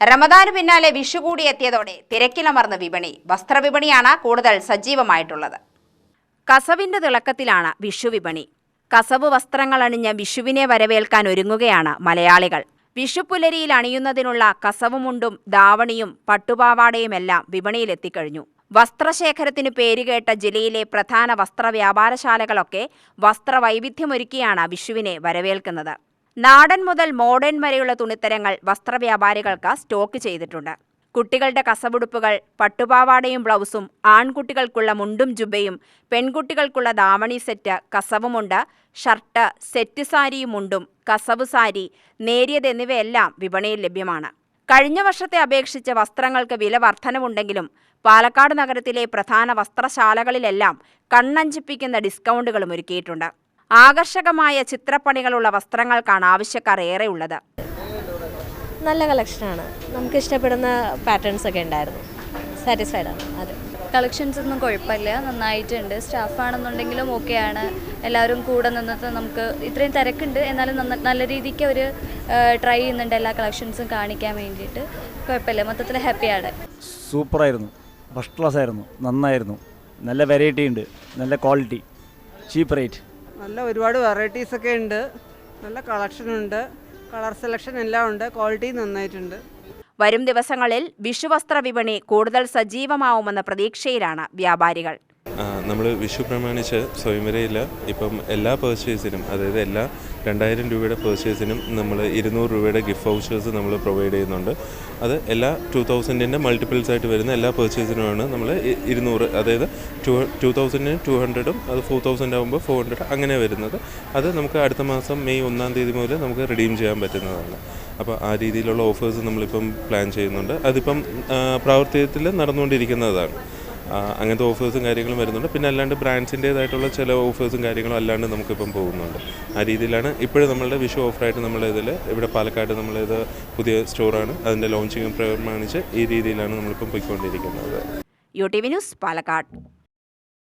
റമദാന് പിന്നാലെ വിഷു കൂടി എത്തിയതോടെ തിരക്കിലമർന്ന വിപണി വസ്ത്രവിപണിയാണ് കൂടുതൽ സജീവമായിട്ടുള്ളത്. കസവിന്റെ തിളക്കത്തിലാണ് വിഷു വിപണി. കസവ് വസ്ത്രങ്ങൾ അണിഞ്ഞ വിഷുവിനെ വരവേൽക്കാൻ ഒരുങ്ങുകയാണ് മലയാളികൾ. വിഷുപ്പുലരിയിൽ അണിയുന്നതിനുള്ള കസവുമുണ്ടും ദാവണിയും പട്ടുപാവാടയുമെല്ലാം വിപണിയിലെത്തിക്കഴിഞ്ഞു. വസ്ത്രശേഖരത്തിനു പേരുകേട്ട ജില്ലയിലെ പ്രധാന വസ്ത്രവ്യാപാരശാലകളൊക്കെ വസ്ത്രവൈവിധ്യമൊരുക്കിയാണ് വിഷുവിനെ വരവേൽക്കുന്നത്. നാടൻ മുതൽ മോഡേൺ വരെയുള്ള തുണിത്തരങ്ങൾ വസ്ത്രവ്യാപാരികൾക്ക് സ്റ്റോക്ക് ചെയ്തിട്ടുണ്ട്. കുട്ടികളുടെ കസവുടുപ്പുകൾ പട്ടുപാവാടയും ബ്ലൗസും ആൺകുട്ടികൾക്കുള്ള മുണ്ടും ജുബയും പെൺകുട്ടികൾക്കുള്ള ദാവണി സെറ്റ് കസവുമുണ്ട്. ഷർട്ട് സെറ്റ് സാരിയും മുണ്ടും കസവ് സാരി നേരിയത് എന്നിവയെല്ലാം വിപണിയിൽ ലഭ്യമാണ്. കഴിഞ്ഞ വർഷത്തെ അപേക്ഷിച്ച് വസ്ത്രങ്ങൾക്ക് വില വർധനവുണ്ടെങ്കിലും പാലക്കാട് നഗരത്തിലെ പ്രധാന വസ്ത്രശാലകളിലെല്ലാം കണ്ണഞ്ചിപ്പിക്കുന്ന ഡിസ്കൗണ്ടുകളും ഒരുക്കിയിട്ടുണ്ട്. ആകർഷകമായ ചിത്രപ്പണികളുള്ള വസ്ത്രങ്ങൾക്കാണ് ആവശ്യക്കാർ ഏറെയുള്ളത്. നല്ല കളക്ഷനാണ്. നമുക്ക് ഇഷ്ടപ്പെടുന്ന പാറ്റേൺസ് ഒക്കെ ഉണ്ടായിരുന്നു. സാറ്റിസ്ഫൈഡ് ആണ് അതെ. കളക്ഷൻസ് ഒന്നും കുഴപ്പമില്ല. നന്നായിട്ടുണ്ട്. സ്റ്റാഫാണെന്നുണ്ടെങ്കിലും ഓക്കെയാണ് എല്ലാവരും കൂടെ നിന്നിട്ട് നമുക്ക് ഇത്രയും തിരക്കുണ്ട്. എന്നാലും നന്ന നല്ല രീതിക്ക് അവർ ട്രൈ ചെയ്യുന്നുണ്ട് എല്ലാ കളക്ഷൻസും കാണിക്കാൻ വേണ്ടിയിട്ട്. കുഴപ്പമില്ല. മൊത്തത്തിൽ ഹാപ്പിയാണ് സൂപ്പറായിരുന്നു ഫസ്റ്റ് ക്ലാസ് ആയിരുന്നു. നന്നായിരുന്നു. നല്ല വെറൈറ്റി ഉണ്ട്. നല്ല ക്വാളിറ്റി ചീപ്പ് റേറ്റ് നല്ല ഒരുപാട് വെറൈറ്റീസ് ഒക്കെ ഉണ്ട്. നല്ല കളക്ഷൻ ഉണ്ട്. കളർ സെലക്ഷൻ എല്ലാം ഉണ്ട്. ക്വാളിറ്റി നന്നായിട്ടുണ്ട്. വരും ദിവസങ്ങളിൽ വിഷുവസ്ത്ര വിപണി കൂടുതൽ സജീവമാവുമെന്ന പ്രതീക്ഷയിലാണ് വ്യാപാരികൾ. നമ്മൾ വിഷു പ്രമാണിച്ച് സ്വയംവരയിൽ ഇപ്പം എല്ലാ പേർച്ചേസിനും അതായത് എല്ലാ രണ്ടായിരം രൂപയുടെ പേർച്ചേസിനും നമ്മൾ ഇരുന്നൂറ് രൂപയുടെ ഗിഫ്റ്റ് വൗച്ചേഴ്സ് നമ്മൾ പ്രൊവൈഡ് ചെയ്യുന്നുണ്ട്. അത് എല്ലാ ടു തൗസൻഡിന്റെ മൾട്ടിപ്പിൾസ് ആയിട്ട് വരുന്ന എല്ലാ പേർച്ചേസിനുമാണ് നമ്മൾ ഇരുന്നൂറ് അതായത് ടു ടു തൗസൻഡിന് ടു ഹൺഡ്രഡും അത് ഫോർ തൗസൻഡ് ആകുമ്പോൾ ഫോർ ഹൺഡ്രഡ് അങ്ങനെ വരുന്നത്. അത് നമുക്ക് അടുത്ത മാസം മെയ് ഒന്നാം തീയതി മുതൽ നമുക്ക് റിഡീം ചെയ്യാൻ പറ്റുന്നതാണ്. അപ്പോൾ ആ രീതിയിലുള്ള ഓഫേഴ്സ് നമ്മളിപ്പം പ്ലാൻ ചെയ്യുന്നുണ്ട്. അതിപ്പം പ്രാവർത്തികത്തിൽ നടന്നുകൊണ്ടിരിക്കുന്നതാണ്. അങ്ങനത്തെ ഓഫേഴ്സും കാര്യങ്ങളും വരുന്നുണ്ട്. പിന്നെ അല്ലാണ്ട് ബ്രാൻഡ്സിന്റേതായിട്ടുള്ള ചില ഓഫേഴ്സും കാര്യങ്ങളും അല്ലാണ്ട് നമുക്കിപ്പം പോകുന്നുണ്ട്. ആ രീതിയിലാണ് ഇപ്പോഴും നമ്മളുടെ വിഷു ഓഫറായിട്ട് നമ്മളിതിൽ ഇവിടെ പാലക്കാട് നമ്മളിത് പുതിയ സ്റ്റോറാണ്. അതിന്റെ ലോഞ്ചിങ് പ്രമാണിച്ച് ഈ രീതിയിലാണ് നമ്മളിപ്പം പോയിക്കൊണ്ടിരിക്കുന്നത്. U T V news Palakkad.